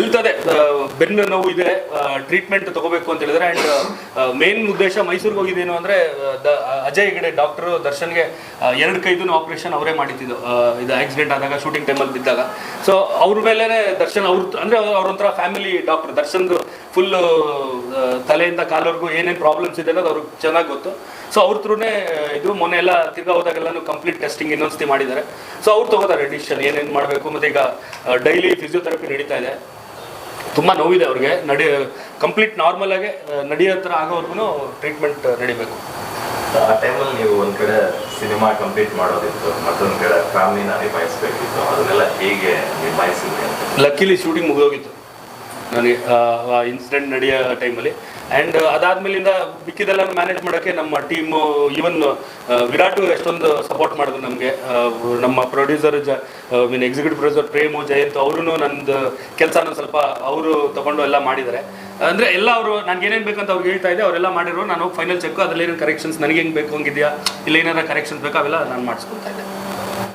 ಎಲ್ತದೆ ಬೆನ್ನು ನೋವು ಇದೆ ಟ್ರೀಟ್ಮೆಂಟ್ ತಗೋಬೇಕು ಅಂತ ಹೇಳಿದ್ರೆ ಅಂಡ್ ಮೇನ್ ಉದ್ದೇಶ ಮೈಸೂರಿಗೆ ಹೋಗಿದ್ದೇನು ಅಂದ್ರೆ ಅಜಯ್ ಹೆಗಡೆ ಡಾಕ್ಟರ್ ದರ್ಶನ್ಗೆ ಎರಡು ಕೈದು ಆಪರೇಷನ್ ಅವರೇ ಮಾಡಿದ್ದು. ಇದು ಆಕ್ಸಿಡೆಂಟ್ ಆದಾಗ ಶೂಟಿಂಗ್ ಟೈಮಲ್ಲಿ ಬಿದ್ದಾಗ. ಸೊ ಅವ್ರ ಮೇಲೆನೆ ದರ್ಶನ್, ಅವ್ರ, ಅಂದ್ರೆ ಅವ್ರೊಂಥರ ಫ್ಯಾಮಿಲಿ ಡಾಕ್ಟರ್ ದರ್ಶನ್ದು ಫುಲ್ ತಲೆಯಿಂದ ಕಾಲವರೆಗೂ ಏನೇನು ಪ್ರಾಬ್ಲಮ್ಸ್ ಇದೆ ಅನ್ನೋದು ಅವ್ರಿಗೆ ಚೆನ್ನಾಗಿ ಗೊತ್ತು. ಸೊ ಅವ್ರ ಥ್ರೂನೇ ಇದು ಮೊನ್ನೆ ಎಲ್ಲ ತಿರ್ಗಾ ಹೋದಾಗೆಲ್ಲ ಕಂಪ್ಲೀಟ್ ಟೆಸ್ಟಿಂಗ್ ಇನ್ನೊಂದ್ಸತಿ ಮಾಡಿದ್ದಾರೆ. ಸೊ ಅವ್ರು ತಗೋತಾರೆ ಡಿಸಿಷನ್ ಏನೇನು ಮಾಡಬೇಕು, ಮತ್ತೆ ಈಗ ಡೈಲಿ ಫಿಸಿಯೋಥೆರಪಿ ನಡೀತಾ ಇದೆ. ತುಂಬ ನೋವಿದೆ ಅವ್ರಿಗೆ. ನಡಿ ಕಂಪ್ಲೀಟ್ ನಾರ್ಮಲ್ ಆಗಿ ನಡೆಯೋ ಥರ ಆಗೋವರೆಗೂ ಟ್ರೀಟ್ಮೆಂಟ್ ನಡಿಬೇಕು. ಆ ಟೈಮಲ್ಲಿ ನೀವು ಒಂದು ಕಡೆ ಸಿನಿಮಾ ಕಂಪ್ಲೀಟ್ ಮಾಡೋದಿತ್ತು ಮತ್ತೊಂದು ಕಡೆ ಫ್ಯಾಮಿಲಿನ ನಿಭಾಯಿಸ್ಬೇಕಿತ್ತು ಅದನ್ನೆಲ್ಲ ಹೇಗೆ ನಿಭಾಯಿಸಿದ್ರಿ ಲಕ್ಕಿಲಿ ಶೂಟಿಂಗ್ ಮುಗಿದೋಗಿತ್ತು. ನನಗೆ ಇನ್ಸಿಡೆಂಟ್ ನಡೆಯೋ ಟೈಮಲ್ಲಿ ಆ್ಯಂಡ್ ಅದಾದ್ಮೇಲಿಂದ ಮಿಕ್ಕಿದೆಲ್ಲ ಮ್ಯಾನೇಜ್ ಮಾಡೋಕ್ಕೆ ನಮ್ಮ ಟೀಮು ಈವನ್ ವಿರಾಟು ಎಷ್ಟೊಂದು ಸಪೋರ್ಟ್ ಮಾಡಿದ್ರು ನಮಗೆ. ನಮ್ಮ ಪ್ರೊಡ್ಯೂಸರ್ ಜ mean executive producer Premu, Jayanth ಅವರು ನಂದು ಕೆಲಸನ ಸ್ವಲ್ಪ ಅವರು ತಗೊಂಡು ಎಲ್ಲ ಮಾಡಿದ್ದಾರೆ. ಅಂದರೆ ಎಲ್ಲ ಅವರು, ನನಗೆ ಏನೇನು ಬೇಕಂತ ಅವ್ರು ಹೇಳ್ತಾ ಇದ್ದೆ ಅವರೆಲ್ಲ ಮಾಡಿರೋ ನಾನು ಫೈನಲ್ ಚೆಕ್ ಅದರಲ್ಲಿ ಕರೆಕ್ಷನ್ಸ್ ನನಗೆ ಹೆಂಗೆ ಬೇಕು, ಹಂಗಿದೆಯಾ, ಇಲ್ಲ ಏನಾರ ಕರೆಕ್ಷನ್ಸ್ ಬೇಕು, ಅವೆಲ್ಲ ನಾನು ಮಾಡಿಸ್ಕೊಳ್ತಾ ಇದ್ದೆ.